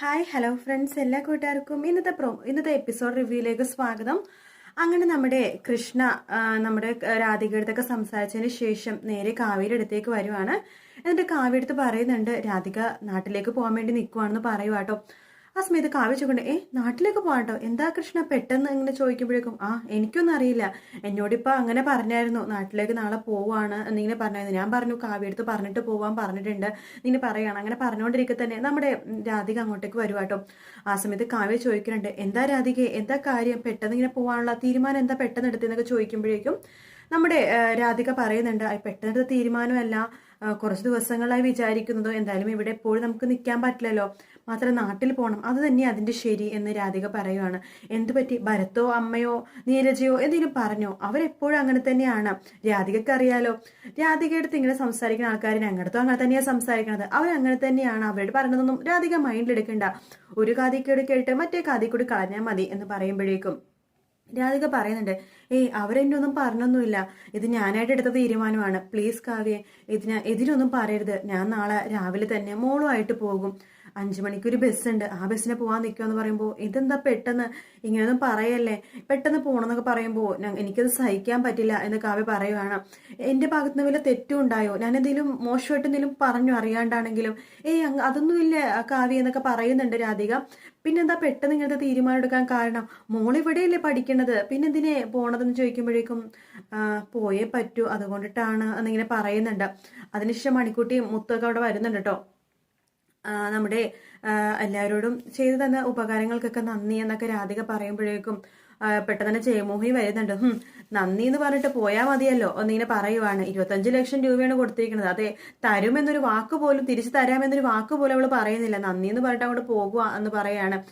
Hi hello friends എല്ലാ കൂട്ടുകാർക്കും ഇന്നത്തെ പ്രോ ഇന്നത്തെ എപ്പിസോഡ് റിവ്യൂയിലേക്ക് സ്വാഗതം. അങ്ങനെ നമ്മുടെ കൃഷ്ണ നമ്മുടെ രാധികയുടെ അടുത്തൊക്കെ സംസാരിച്ചതിന് ശേഷം നേരെ കാവ്യയുടെ അടുത്തേക്ക് വരുവാണ്. എന്നിട്ട് കാവ്യ അടുത്ത് പറയുന്നുണ്ട് രാധിക നാട്ടിലേക്ക് പോകാൻ വേണ്ടി നിൽക്കുവാണെന്ന് പറയുവാട്ടോ ആ സമയത്ത് കാവ്യ ചോദിക്കണ്ടേ ഏ നാട്ടിലേക്ക് പോകട്ടോ എന്താ കൃഷ്ണ പെട്ടെന്ന് ഇങ്ങനെ ചോദിക്കുമ്പോഴേക്കും ആ എനിക്കൊന്നും അറിയില്ല. എന്നോടിപ്പോൾ അങ്ങനെ പറഞ്ഞായിരുന്നു. നാട്ടിലേക്ക് നാളെ പോവാണ് എന്നിങ്ങനെ പറഞ്ഞായിരുന്നു. ഞാൻ പറഞ്ഞു കാവ്യ എടുത്ത് പറഞ്ഞിട്ട് പോവാൻ പറഞ്ഞിട്ടുണ്ട്. നിന്നെ പറയുകയാണ് അങ്ങനെ പറഞ്ഞുകൊണ്ടിരിക്കെ തന്നെ നമ്മുടെ രാധിക അങ്ങോട്ടേക്ക് വരുവാട്ടോ ആ സമയത്ത് കാവ്യ ചോദിക്കുന്നുണ്ട് എന്താ രാധിക എന്താ കാര്യം? പെട്ടെന്ന് ഇങ്ങനെ പോകാനുള്ള തീരുമാനം എന്താ പെട്ടെന്ന് എടുത്തെന്നൊക്കെ ചോദിക്കുമ്പോഴേക്കും നമ്മുടെ രാധിക പറയുന്നുണ്ട് "ആ, പെട്ടെന്ന് തീരുമാനമല്ല. കുറച്ച് ദിവസങ്ങളായി വിചാരിക്കുന്നതോ എന്തായാലും ഇവിടെ എപ്പോഴും നമുക്ക് നിൽക്കാൻ പറ്റില്ലല്ലോ. മാത്രം നാട്ടിൽ പോകണം അത് തന്നെ അതിന്റെ ശരി എന്ന് രാധിക പറയുവാണ്. എന്തു പറ്റി? ഭരത്തോ അമ്മയോ നീരജയോ എന്തെങ്കിലും പറഞ്ഞോ? അവരെപ്പോഴും അങ്ങനെ തന്നെയാണ്. രാധികക്ക് അറിയാലോ രാധികയുടെ അടുത്ത് ഇങ്ങനെ സംസാരിക്കുന്ന ആൾക്കാർ ഞങ്ങളടുത്തോ അങ്ങനെ തന്നെയാണ് സംസാരിക്കുന്നത് അവരങ്ങനെ തന്നെയാണ്. അവരോട് പറയുന്നതൊന്നും രാധിക മൈൻഡിൽ എടുക്കേണ്ട. ഒരു കാതിക്കൂടി കേട്ട് മറ്റേ കാതിക്കൂടി കളഞ്ഞാൽ മതി എന്ന് പറയുമ്പോഴേക്കും രാധിക പറയുന്നുണ്ട് ഏയ് അവരെന്നെ ഒന്നും പറഞ്ഞൊന്നുമില്ല. ഇത് ഞാനായിട്ട് എടുത്ത തീരുമാനമാണ്. പ്ലീസ് കാവ്യ ഇതിന് ഇതിനൊന്നും പറയരുത്. ഞാൻ നാളെ രാവിലെ തന്നെ മോളുമായിട്ട് പോകും. അഞ്ചു മണിക്കൊരു ബസ് ഉണ്ട് ആ ബസ്സിന് പോകാൻ നിൽക്കുമെന്ന് പറയുമ്പോൾ ഇതെന്താ പെട്ടെന്ന്? ഇങ്ങനെയൊന്നും പറയല്ലേ. പെട്ടെന്ന് പോകണമെന്നൊക്കെ പറയുമ്പോൾ എനിക്കത് സഹിക്കാൻ പറ്റില്ല എന്ന് കാവ്യ പറയുവാണ്. എന്റെ ഭാഗത്ത് നിന്ന് വല്ല തെറ്റും ഉണ്ടായോ? ഞാൻ എന്തെങ്കിലും മോശമായിട്ട് എന്തെങ്കിലും പറഞ്ഞു അറിയാണ്ടാണെങ്കിലും ഏയ് അതൊന്നുമില്ല കാവ്യ എന്നൊക്കെ പറയുന്നുണ്ട് രാധിക. പിന്നെന്താ പെട്ടെന്ന് ഇങ്ങനത്തെ തീരുമാനം എടുക്കാൻ കാരണം മോൾ ഇവിടെയല്ലേ പഠിക്കണത്? പിന്നെന്തിനെ പോണതെന്ന് ചോദിക്കുമ്പോഴേക്കും പോയേ പറ്റൂ അതുകൊണ്ടിട്ടാണ് എന്നിങ്ങനെ പറയുന്നുണ്ട്. അതിനുശേഷം മണിക്കുട്ടി മുത്തൊക്കെ അവിടെ വരുന്നുണ്ട് കേട്ടോ നമ്മുടെ എല്ലാവരോടും ചെയ്തു തന്ന ഉപകാരങ്ങൾക്കൊക്കെ നന്ദി എന്നൊക്കെ രാധിക പറയുമ്പോഴേക്കും പെട്ടെന്ന് തന്നെ ജയമോഹി വരുന്നുണ്ട്. നന്ദി എന്ന് പറഞ്ഞിട്ട് പോയാൽ മതിയല്ലോ. ഒന്നിങ്ങനെ പറയുവാണ്. ഇരുപത്തഞ്ച് ലക്ഷം രൂപയാണ് കൊടുത്തിരിക്കുന്നത്. അതെ തരുമെന്നൊരു വാക്ക് പോലും തിരിച്ചു തരാമെന്നൊരു വാക്ക് പോലും അവൾ പറയുന്നില്ല. നന്ദി എന്ന് പറഞ്ഞിട്ട് അങ്ങോട്ട് പോകുക എന്ന് പറയാണ്.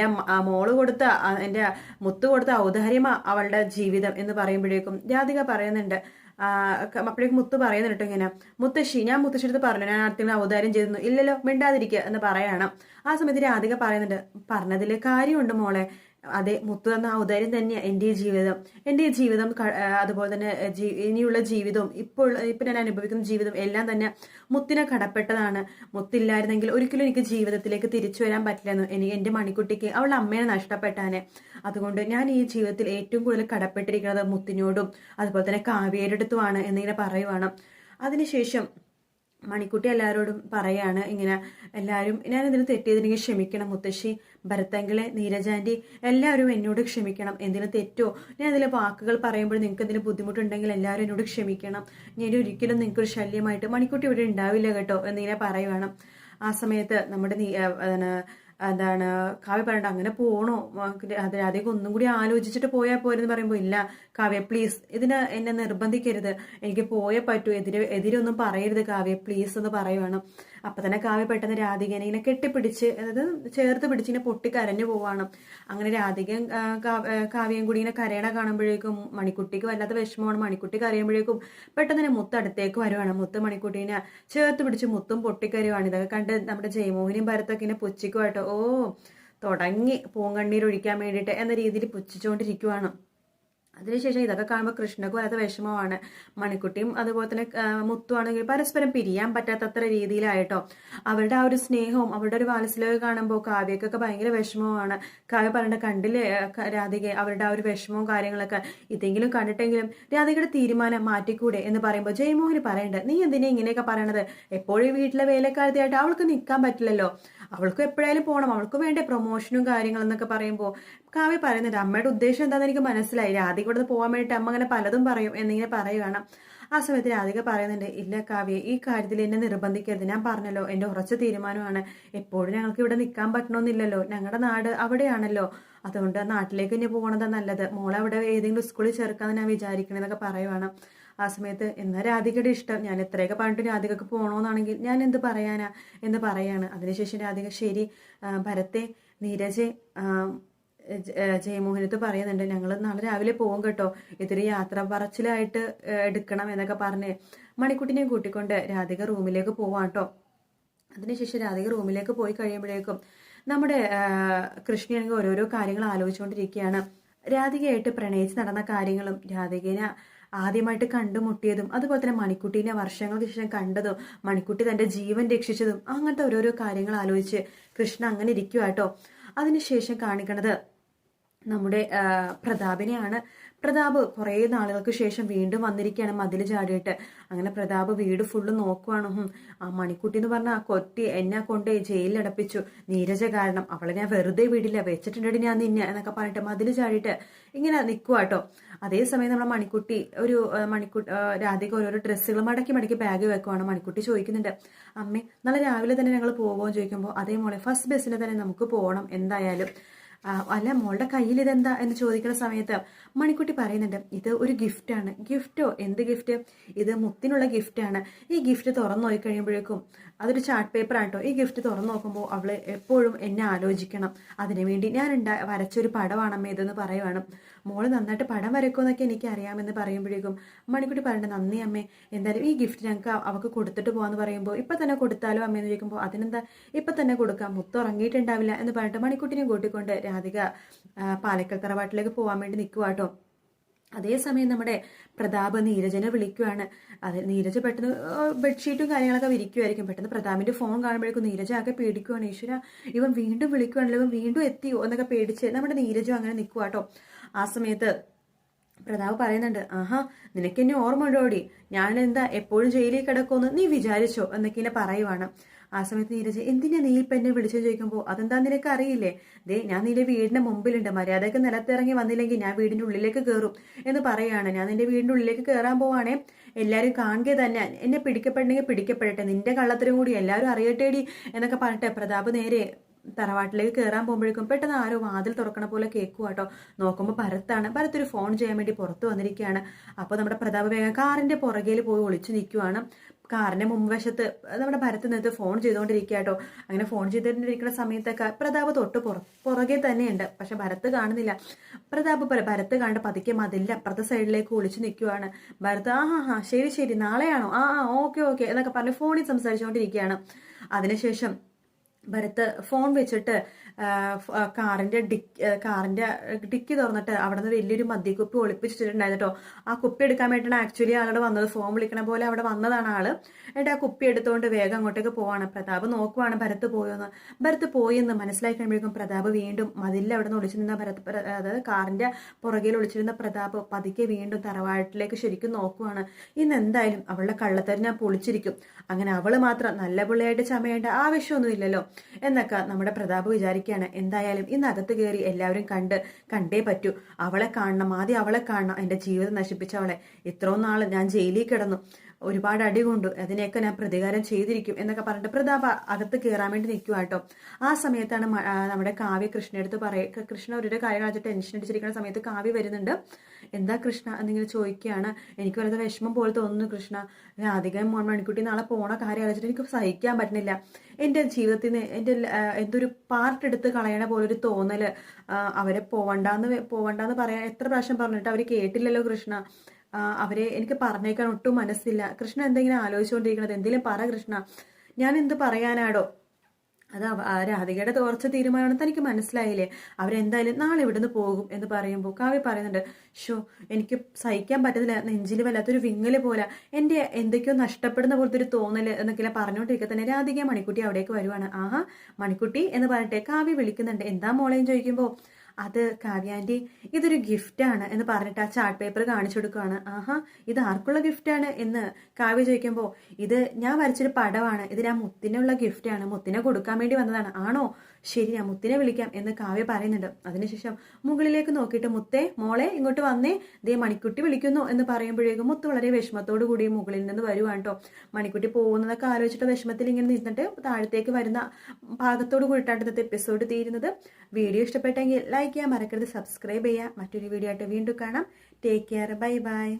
അമ്മ- മോൾ കൊടുത്ത എന്റെ മുത്ത് കൊടുത്ത ഔദാര്യമാ അവളുടെ ജീവിതം എന്ന് പറയുമ്പോഴേക്കും രാധിക പറയുന്നുണ്ട്. അപ്പോഴേക്കും മുത്ത് പറയുന്നുണ്ട് ഇങ്ങനെ മുത്തശ്ശി ഞാൻ മുത്തശ്ശിയെടുത്ത് പറഞ്ഞു ഞാൻ അടുത്ത ഔദാര്യം ചെയ്തിരുന്നു? ഇല്ലല്ലോ മിണ്ടാതിരിക്കുക എന്ന് പറയണം. ആ സമയത്ത് രാധിക പറയുന്നുണ്ട് പറഞ്ഞതിൽ കാര്യമുണ്ട് മോളെ. അതെ മുത്തു തന്ന ഔദാര്യം തന്നെയാണ് എന്റെ ജീവിതം. എന്റെ ജീവിതം അതുപോലെ തന്നെ ഇനിയുള്ള ജീവിതവും ഇപ്പോൾ ഇപ്പൊ ഞാൻ അനുഭവിക്കുന്ന ജീവിതം എല്ലാം തന്നെ മുത്തിനെ കടപ്പെട്ടതാണ്. മുത്തില്ലായിരുന്നെങ്കിൽ ഒരിക്കലും എനിക്ക് ജീവിതത്തിലേക്ക് തിരിച്ചു വരാൻ പറ്റില്ലെന്ന് എനിക്ക് എന്റെ മണിക്കുട്ടിക്ക് അവളുടെ അമ്മയെ നഷ്ടപ്പെട്ടാനെ. അതുകൊണ്ട് ഞാൻ ഈ ജീവിതത്തിൽ ഏറ്റവും കൂടുതൽ കടപ്പെട്ടിരിക്കുന്നത് മുത്തിനോടും അതുപോലെ തന്നെ കാവ്യയുടെ അടുത്തുമാണ് എന്നിങ്ങനെ പറയുവാണ്. അതിനുശേഷം മണിക്കുട്ടി എല്ലാവരോടും പറയാണ് ഇങ്ങനെ എല്ലാവരും ഞാൻ ഇതിന് തെറ്റിയതിനെങ്കിൽ ക്ഷമിക്കണം മുത്തശ്ശി. ഭരത്തങ്കിളെ നീരജാന്റി എല്ലാവരും എന്നോട് ക്ഷമിക്കണം. എന്തിനും തെറ്റോ? ഞാൻ അതിലെ വാക്കുകൾ പറയുമ്പോൾ നിങ്ങൾക്ക് എന്തിനും ബുദ്ധിമുട്ടുണ്ടെങ്കിൽ എല്ലാവരും എന്നോട് ക്ഷമിക്കണം. ഞാൻ ഒരിക്കലും നിങ്ങൾക്കൊരു ശല്യമായിട്ട് മണിക്കുട്ടി ഇവിടെ ഉണ്ടാവില്ല കേട്ടോ എന്നിങ്ങനെ പറയുവാണ്. ആ സമയത്ത് നമ്മുടെ നീ എന്താണ് കാവ്യ പറയണ്ട അങ്ങനെ പോണോ? അധികം ഒന്നും കൂടി ആലോചിച്ചിട്ട് പോയാൽ പോരെന്ന് പറയുമ്പോൾ ഇല്ല കാവ്യ പ്ലീസ് ഇതിന് എന്നെ നിർബന്ധിക്കരുത്. എനിക്ക് പോയേ പറ്റൂ എതിരെ എതിരൊന്നും പറയരുത് കാവ്യ പ്ലീസ് എന്ന് പറയുവാണ്. അപ്പൊ തന്നെ കാവ്യ പെട്ടെന്ന് രാധികനെ ഇങ്ങനെ കെട്ടിപ്പിടിച്ച് അതായത് ചേർത്ത് പിടിച്ച് ഇങ്ങനെ പൊട്ടി കരഞ്ഞു പോവാണ്. അങ്ങനെ രാധികയും കാവ്യം കൂടി ഇങ്ങനെ കരയണ കാണുമ്പോഴേക്കും മണിക്കുട്ടിക്ക് വല്ലാത്ത വിഷമമാണ്. മണിക്കുട്ടി കരയുമ്പോഴേക്കും പെട്ടെന്ന് തന്നെ മുത്ത് അടുത്തേക്ക് വരുവാണ്. മുത്ത് മണിക്കുട്ടീനെ ചേർത്ത് പിടിച്ച് മുത്തും പൊട്ടിക്കരുവാണ് ഇതൊക്കെ കണ്ട് നമ്മുടെ ജയമോഹിനിയും ഭരത്തൊക്കെ ഇങ്ങനെ പുച്ഛിക്കുമായിട്ടോ ഓ തുടങ്ങി പൂങ്കണ്ണീർ ഒഴിക്കാൻ വേണ്ടിയിട്ട് എന്ന രീതിയിൽ പുച്ഛിച്ചുകൊണ്ടിരിക്കുവാണ്. അതിനുശേഷം ഇതൊക്കെ കാണുമ്പോൾ കൃഷ്ണക്ക് വല്ലാത്ത വിഷമമാണ്. മണിക്കുട്ടിയും അതുപോലെ തന്നെ മുത്തുവാണെങ്കിൽ പരസ്പരം പിരിയാൻ പറ്റാത്തത്ര രീതിയിലായിട്ടോ. അവരുടെ ആ ഒരു സ്നേഹവും അവരുടെ ഒരു വാത്സല്യമൊക്കെ കാണുമ്പോൾ കാവ്യക്കൊക്കെ ഭയങ്കര വിഷമമാണ്. കാവ്യ പറയേണ്ട കണ്ടില്ലേ രാധിക അവരുടെ ആ ഒരു വിഷമവും കാര്യങ്ങളൊക്കെ. ഇതെങ്കിലും കണ്ടിട്ടെങ്കിലും രാധികയുടെ തീരുമാനം മാറ്റിക്കൂടെ എന്ന് പറയുമ്പോൾ ജയമോഹന് പറയണ്ട നീ എന്തിനാ ഇങ്ങനെയൊക്കെ പറയണത്? എപ്പോഴും വീട്ടിലെ വേലക്കാരത്തിയായിട്ട് അവൾക്ക് നിൽക്കാൻ പറ്റില്ലല്ലോ. അവൾക്ക് എപ്പോഴായാലും പോകണം അവൾക്ക് വേണ്ട പ്രൊമോഷനും കാര്യങ്ങളും എന്നൊക്കെ പറയുമ്പോൾ കാവ്യ പറയുന്നുണ്ട് അമ്മയുടെ ഉദ്ദേശം എന്താണെന്ന് എനിക്ക് മനസ്സിലായി. രാധിക ഇവിടെ പോകാൻ വേണ്ടിയിട്ട് അമ്മ അങ്ങനെ പലതും പറയും എന്നിങ്ങനെ പറയുകയാണ്. ആ സമയത്ത് രാധിക പറയുന്നുണ്ട് ഇല്ല കാവ്യ ഈ കാര്യത്തിൽ എന്നെ നിർബന്ധിക്കരുത്. ഞാൻ പറഞ്ഞല്ലോ എന്റെ ഉറച്ച തീരുമാനമാണ്. എപ്പോഴും ഞങ്ങൾക്ക് ഇവിടെ നിൽക്കാൻ പറ്റണമെന്നില്ലല്ലോ ഞങ്ങളുടെ നാട് അവിടെയാണല്ലോ. അതുകൊണ്ട് നാട്ടിലേക്ക് ഇനി പോകണതാണ് നല്ലത്. മോളെ അവിടെ ഏതെങ്കിലും സ്കൂളിൽ ചേർക്കാമെന്ന് ഞാൻ വിചാരിക്കണമെന്നൊക്കെ പറയുവാണ്. ആ സമയത്ത് എന്നാ രാധികയുടെ ഇഷ്ടം? ഞാൻ എത്രയൊക്കെ പറഞ്ഞിട്ട് രാധികക്ക് പോകണമെന്നാണെങ്കിൽ ഞാൻ എന്ത് പറയാനാ? എന്ന് പറയാണ്. അതിനുശേഷം രാധിക ശരി ഭരത്തെ നീരജെ ജയമോഹനത്ത് പറയുന്നുണ്ട് ഞങ്ങൾ നാളെ രാവിലെ പോകും കേട്ടോ. ഇതൊരു യാത്ര പറച്ചിലായിട്ട് എടുക്കണം എന്നൊക്കെ പറഞ്ഞ് മണിക്കുട്ടിനെയും കൂട്ടിക്കൊണ്ട് രാധിക റൂമിലേക്ക് പോവാം കേട്ടോ അതിനുശേഷം രാധിക റൂമിലേക്ക് പോയി കഴിയുമ്പോഴേക്കും നമ്മുടെ കൃഷ്ണയാണെങ്കിൽ ഓരോരോ കാര്യങ്ങൾ ആലോചിച്ചുകൊണ്ടിരിക്കുകയാണ്. രാധികയായിട്ട് പ്രണയിച്ച് നടന്ന കാര്യങ്ങളും രാധികനെ ആദ്യമായിട്ട് കണ്ടുമുട്ടിയതും അതുപോലെ തന്നെ മണിക്കുട്ടീനെ വർഷങ്ങൾക്ക് ശേഷം കണ്ടതും മണിക്കുട്ടി തന്റെ ജീവൻ രക്ഷിച്ചതും അങ്ങനത്തെ ഓരോരോ കാര്യങ്ങൾ ആലോചിച്ച് കൃഷ്ണ അങ്ങനെ ഇരിക്കുക കേട്ടോ അതിനുശേഷം കാണിക്കണത് നമ്മുടെ പ്രതാപിനെയാണ്. പ്രതാപ് കുറേ നാളുകൾക്ക് ശേഷം വീണ്ടും വന്നിരിക്കുകയാണ് മതിൽ ചാടിയിട്ട്. അങ്ങനെ പ്രതാപ് വീട് ഫുള്ള് നോക്കുവാണ്. ആ മണിക്കുട്ടി എന്ന് പറഞ്ഞ ആ കൊറ്റി എന്നെ കൊണ്ട് ജയിലിൽ അടപ്പിച്ചു. നീരജ കാരണം അവളെ ഞാൻ വെറുതെ വീടില്ല വെച്ചിട്ടുണ്ടെടി ഞാൻ നിന്നെ എന്നൊക്കെ പറഞ്ഞിട്ട് മതിൽ ചാടിയിട്ട് ഇങ്ങനെ നിൽക്കുക കേട്ടോ അതേസമയം നമ്മളെ മണിക്കുട്ടി ഒരു മണിക്കുട്ടി രാധിക ഓരോരോ ഡ്രസ്സുകൾ മടക്കി മടക്കി ബാഗ് വെക്കുവാണ്. മണിക്കുട്ടി ചോദിക്കുന്നുണ്ട് അമ്മേ നാളെ രാവിലെ തന്നെ ഞങ്ങൾ പോകുമോ ചോദിക്കുമ്പോൾ അതേ മോളെ ഫസ്റ്റ് ബസ്സിന് തന്നെ നമുക്ക് പോകണം എന്തായാലും. അല്ല മോളുടെ കയ്യിൽ ഇതെന്താ എന്ന് ചോദിക്കുന്ന സമയത്ത് മണിക്കുട്ടി പറയുന്നുണ്ട് ഇത് ഒരു ഗിഫ്റ്റാണ് ഗിഫ്റ്റോ എന്ത് ഗിഫ്റ്റ് ഇത് മുത്തിനുള്ള ഗിഫ്റ്റാണ് ഈ ഗിഫ്റ്റ് തുറന്നു നോക്കി കഴിയുമ്പോഴേക്കും അതൊരു ചാർട്ട് പേപ്പർ ആട്ടോ. ഈ ഗിഫ്റ്റ് തുറന്നു നോക്കുമ്പോൾ അവൾ എപ്പോഴും എന്നെ ആലോചിക്കണം. അതിനുവേണ്ടി ഞാൻ ഉണ്ടാ വരച്ചൊരു പടമാണമ്മേ ഇതെന്ന് പറയുവാണ്. മോൾ നന്നായിട്ട് പടം വരക്കുമെന്നൊക്കെ എനിക്ക് അറിയാമെന്ന് പറയുമ്പോഴേക്കും മണിക്കുട്ടി പറയണ്ട നന്ദി അമ്മേ എന്തായാലും ഈ ഗിഫ്റ്റ് ഞങ്ങൾക്ക് അവൾക്ക് കൊടുത്തിട്ട് പോകാന്ന് പറയുമ്പോൾ ഇപ്പം തന്നെ കൊടുത്താലോ അമ്മയെന്ന് ചോദിക്കുമ്പോൾ അതിനെന്താ ഇപ്പം തന്നെ കൊടുക്കാം. മുത്ത് ഉറങ്ങിയിട്ടുണ്ടാവില്ല എന്ന് പറഞ്ഞിട്ട് മണിക്കുട്ടിനെ കൂട്ടിക്കൊണ്ട് രാധിക പാലക്കൽ തറവാട്ടിലേക്ക് പോകാൻ വേണ്ടി നിൽക്കുക കേട്ടോ അതേസമയം നമ്മുടെ പ്രതാപ് നീരജനെ വിളിക്കുവാണ്. അത് നീരജ് പെട്ടെന്ന് ബെഡ്ഷീറ്റും കാര്യങ്ങളൊക്കെ വിരിക്കുമായിരിക്കും പെട്ടെന്ന് പ്രതാപിന്റെ ഫോൺ കാണുമ്പോഴേക്കും നീരജ ആകെ പേടിക്കുവാണ്. ഈശ്വര ഇവൻ വീണ്ടും വിളിക്കുവാണല്ലോ ഇവൻ വീണ്ടും എത്തിയോ എന്നൊക്കെ പേടിച്ച് നമ്മുടെ നീരജും അങ്ങനെ നിൽക്കുക കേട്ടോ ആ സമയത്ത് പ്രതാപ് പറയുന്നുണ്ട് ആഹാ നിനക്കെന്നെ ഓർമ്മ ഉണ്ടോടി ഞാൻ എന്താ എപ്പോഴും ജയിലിൽ കിടക്കുമെന്ന് നീ വിചാരിച്ചോ? എന്നൊക്കെ ഇങ്ങനെ പറയുവാണ്. ആ സമയത്ത് നീരജ് എന്തിനാ നീ ഇപ്പം എന്നെ വിളിച്ചു ചോദിക്കുമ്പോൾ അതെന്താ നിനക്ക് അറിയില്ലേ? ദേ ഞാൻ നിന്റെ വീടിന്റെ മുമ്പിലുണ്ട്. മര്യാദയ്ക്ക് നിലത്തിറങ്ങി വന്നില്ലെങ്കിൽ ഞാൻ വീടിന്റെ ഉള്ളിലേക്ക് കയറും എന്ന് പറയാണ്. ഞാൻ നിന്റെ വീടിന്റെ ഉള്ളിലേക്ക് കയറാൻ പോവാണേ. എല്ലാവരും കാണുക തന്നെ. എന്നെ പിടിക്കപ്പെടണമെങ്കിൽ പിടിക്കപ്പെടട്ടെ. നിന്റെ കള്ളത്തിനും കൂടി എല്ലാവരും അറിയട്ടേടി എന്നൊക്കെ പറഞ്ഞിട്ട് പ്രതാപ് നേരെ തറവാട്ടിലേക്ക് കയറാൻ പോകുമ്പോഴേക്കും പെട്ടെന്ന് ആരോ വാതിൽ തുറക്കണ പോലെ കേൾക്കുക കേട്ടോ നോക്കുമ്പോൾ ഭരത്താണ്. ഭരത് ഫോൺ ചെയ്യാൻ വേണ്ടി പുറത്ത് വന്നിരിക്കുകയാണ്. അപ്പോൾ നമ്മുടെ പ്രതാപ വേഗം കാറിന്റെ പുറകിൽ പോയി ഒളിച്ചു നിൽക്കുവാണ്. കാറിന്റെ മുൻവശത്ത് നമ്മുടെ ഭരത്ത് നിന്ന് ഫോൺ ചെയ്തുകൊണ്ടിരിക്കുക കേട്ടോ. അങ്ങനെ ഫോൺ ചെയ്തുകൊണ്ടിരിക്കുന്ന സമയത്തൊക്കെ പ്രതാപ് തൊട്ട് പുറ പുറകെ തന്നെയുണ്ട്. പക്ഷെ ഭരത്ത് കാണുന്നില്ല. പ്രതാപ് ഭരത്ത് കണ്ട് പതുക്കെ മതില്ല അപ്പുറത്തെ സൈഡിലേക്ക് ഒളിച്ചു നിൽക്കുവാണ്. ഭരത്ത് ആ ഹാ ശരി ശരി നാളെയാണോ? ആ ആ ഓക്കെ ഓക്കെ എന്നൊക്കെ പറഞ്ഞ് ഫോണിൽ സംസാരിച്ചുകൊണ്ടിരിക്കുകയാണ് അതിനുശേഷം ഭരത്ത് ഫോൺ വെച്ചിട്ട് കാറിന്റെ ഡിക്ക് കാറിന്റെ ഡിക്കി തുറന്നിട്ട് അവിടെ നിന്ന് വലിയൊരു മദ്യക്കുപ്പി ഒളിപ്പിച്ചിട്ടുണ്ടായിരുന്നു കേട്ടോ ആ കുപ്പി എടുക്കാൻ വേണ്ടിയിട്ടാണ് ആക്ച്വലി ആളോട് വന്നത്. ഫോൺ വിളിക്കണ പോലെ അവിടെ വന്നതാണ് ആൾ. എന്നിട്ട് ആ കുപ്പി എടുത്തുകൊണ്ട് വേഗം അങ്ങോട്ടേക്ക് പോവാണ്. പ്രതാപ് നോക്കുവാണ് ഭരത്ത് പോയെന്ന്. ഭരത്ത് പോയെന്ന് മനസ്സിലാക്കി കഴിയുമ്പോഴേക്കും പ്രതാപ് വീണ്ടും മതിലിൽ അവിടെ നിന്ന് ഒളിച്ചിരുന്ന ഭരത് അതായത് കാറിന്റെ പുറകിൽ ഒളിച്ചിരുന്ന പ്രതാപ് പതുക്കെ വീണ്ടും തറവാട്ടിലേക്ക് ശരിക്കും നോക്കുവാണ്. ഇന്ന് എന്തായാലും അവളുടെ കള്ളത്തരം ഞാൻ പൊളിച്ചിരിക്കും. അങ്ങനെ അവൾ മാത്രം നല്ല പിള്ളയായിട്ട് ചമയേണ്ട ആവശ്യമൊന്നുമില്ലല്ലോ എന്നൊക്കെ നമ്മുടെ പ്രതാപ് വിചാരിക്കുകയാണ്. എന്തായാലും ഇന്ന് അകത്ത് കയറി എല്ലാവരും കണ്ട് കണ്ടേ പറ്റൂ. അവളെ കാണണം ആദ്യം അവളെ കാണണം. എന്റെ ജീവിതം നശിപ്പിച്ച അവളെ. ഇത്രയും നാൾ ഞാൻ ജയിലിൽ കിടന്നു. ഒരുപാട് അടി കൊണ്ടു. അതിനെയൊക്കെ ഞാൻ പ്രതികാരം ചെയ്തിരിക്കും എന്നൊക്കെ പറഞ്ഞിട്ട് പ്രതാപ അകത്ത് കയറാൻ വേണ്ടി നിൽക്കുക കേട്ടോ. ആ സമയത്താണ് നമ്മുടെ കാവ്യ കൃഷ്ണയെടുത്ത് പറയുക കൃഷ്ണ ഒരു കാര്യം വെച്ചിട്ട് ടെൻഷൻ അടിച്ചിരിക്കുന്ന സമയത്ത് കാവ്യ വരുന്നുണ്ട്. എന്താ കൃഷ്ണ എന്നിങ്ങനെ ചോദിക്കുകയാണ്. എനിക്ക് വളരെ വിഷമം പോലെ തോന്നുന്നു കൃഷ്ണ. അധികം മോൻ മണിക്കുട്ടി നാളെ പോണ കാര്യം ആലോചിച്ചിട്ട് എനിക്ക് സഹിക്കാൻ പറ്റുന്നില്ല. എന്റെ ജീവിതത്തിൽ നിന്ന് എന്റെ എന്തൊരു പാർട്ട് എടുത്ത് കളയണ പോലെ ഒരു തോന്നൽ അവരെ പോവണ്ടെന്ന് പോവണ്ടെന്ന് പറയാൻ എത്ര പ്രാവശ്യം പറഞ്ഞിട്ട് അവർ കേട്ടില്ലല്ലോ കൃഷ്ണ. അവരെ എനിക്ക് പറഞ്ഞേക്കാൻ ഒട്ടും മനസ്സില്ല. കൃഷ്ണ എന്തെങ്കിലും ആലോചിച്ചുകൊണ്ടിരിക്കണത് എന്തെങ്കിലും പറ കൃഷ്ണ. ഞാൻ എന്ത് പറയാനാടോ? അത് രാധികയുടെ തോർച്ച തീരുമാനമാണ് തനിക്ക് മനസ്സിലായില്ലേ? അവരെന്തായാലും നാളെ ഇവിടുന്ന് പോകും എന്ന് പറയുമ്പോൾ കാവ്യ പറയുന്നുണ്ട് ഷോ എനിക്ക് സഹിക്കാൻ പറ്റുന്നില്ല നെഞ്ചിൽ വല്ലാത്തൊരു വിങ്ങൽ പോലെ. എന്റെ എന്തൊക്കെയോ നഷ്ടപ്പെടുന്ന പോലത്തെ ഒരു തോന്നൽ എന്നൊക്കെ പറഞ്ഞുകൊണ്ടിരിക്കുക തന്നെ രാധിക മണിക്കുട്ടി അവിടേക്ക് വരുവാണ്. ആഹാ മണിക്കുട്ടി എന്ന് പറഞ്ഞിട്ട് കാവ്യ വിളിക്കുന്നുണ്ട്. എന്താ മോളെയും ചോദിക്കുമ്പോൾ അത് കാവ്യാന്റി ഇതൊരു ഗിഫ്റ്റാണ് എന്ന് പറഞ്ഞിട്ട് ആ ചാർട്ട് പേപ്പർ കാണിച്ചു കൊടുക്കുകയാണ് ആഹാ ഇത് ആർക്കുള്ള ഗിഫ്റ്റാണ് എന്ന് കാവ്യ ചോദിക്കുമ്പോൾ ഇത് ഞാൻ വരച്ചൊരു പടമാണ് ഇത് ഞാൻ മുത്തിനുള്ള ഗിഫ്റ്റാണ് മുത്തിനെ കൊടുക്കാൻ വേണ്ടി വന്നതാണ്. ആണോ? ശരി ഞാൻ മുത്തിനെ വിളിക്കാം എന്ന് കാവ്യ പറയുന്നുണ്ട്. അതിനുശേഷം മുകളിലേക്ക് നോക്കിയിട്ട് മുത്തേ മോളെ ഇങ്ങോട്ട് വന്നേ. ദേ മണിക്കുട്ടി വിളിക്കുന്നു എന്ന് പറയുമ്പോഴേക്കും മുത്ത് വളരെ വിഷമത്തോടു കൂടി മുകളിൽ നിന്ന് വരുവാണ് കേട്ടോ. മണിക്കുട്ടി പോകുന്നതൊക്കെ ആലോചിച്ചിട്ട് വിഷമത്തിൽ ഇങ്ങനെ നിന്നിട്ട് താഴത്തേക്ക് വരുന്ന ഭാഗത്തോട് കൂടിയിട്ടാണ് ഇന്നത്തെ എപ്പിസോഡ് തീരുന്നത്. വീഡിയോ ഇഷ്ടപ്പെട്ടെങ്കിൽ ലൈക്ക് ചെയ്യാൻ മറക്കരുത് സബ്സ്ക്രൈബ് ചെയ്യാം മറ്റൊരു വീഡിയോ ആയിട്ട് വീണ്ടും കാണാം. Take care bye bye